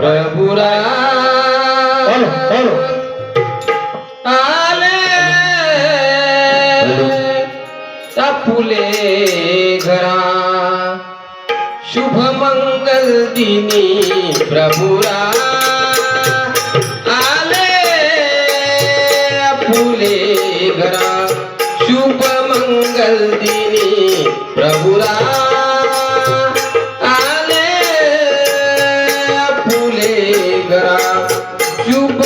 प्रभुरा. आले. फुले घरा. शुभ मंगल दिनी प्रभुरा. आले. फुले घरा. शुभ मंगल दिनी प्रभुरा.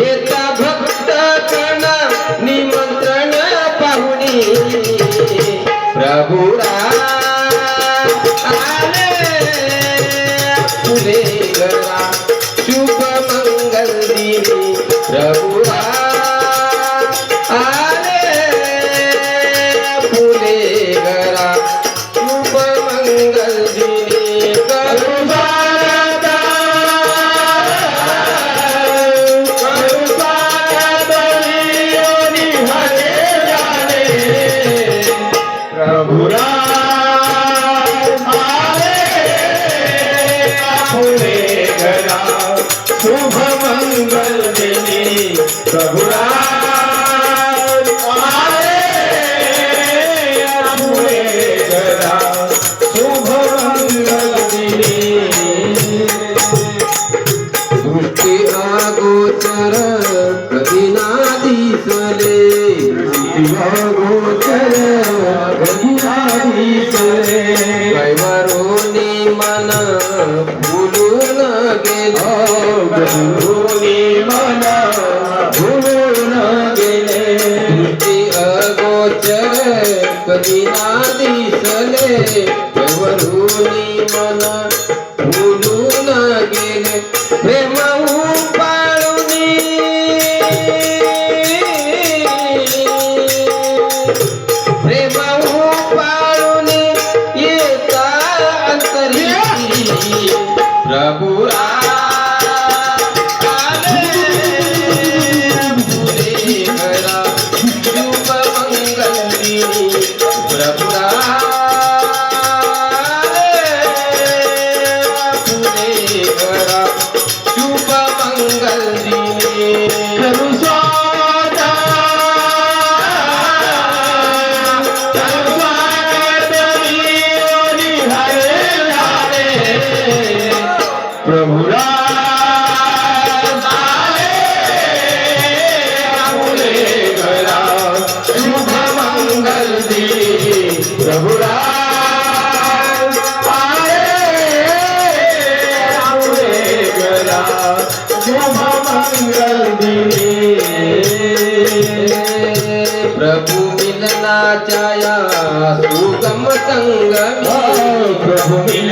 এর गेले वैवरुणी मन भुलून गेले. वैवरुणी मन भुलून गेले. दृष्टी अगोचर कधी ना दिसले. वैवरुणी मन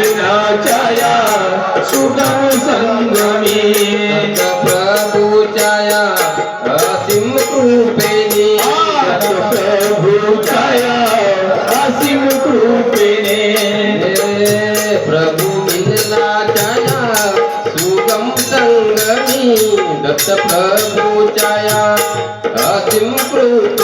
विनाचाया सुगम संगमे प्रभु चाया असीम कृपेने प्रभु चाया असीम कृपेने प्रभु विनाचाया सुगम संगमे दत्त प्रभु चाया असीम कृपे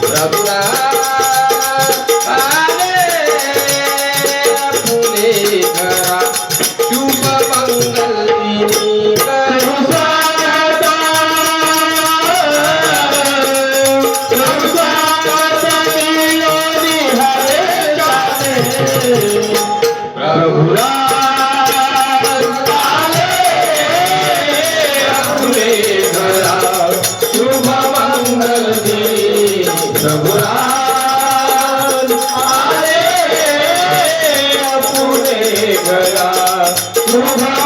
Rabula. Jaya Jaya Jaya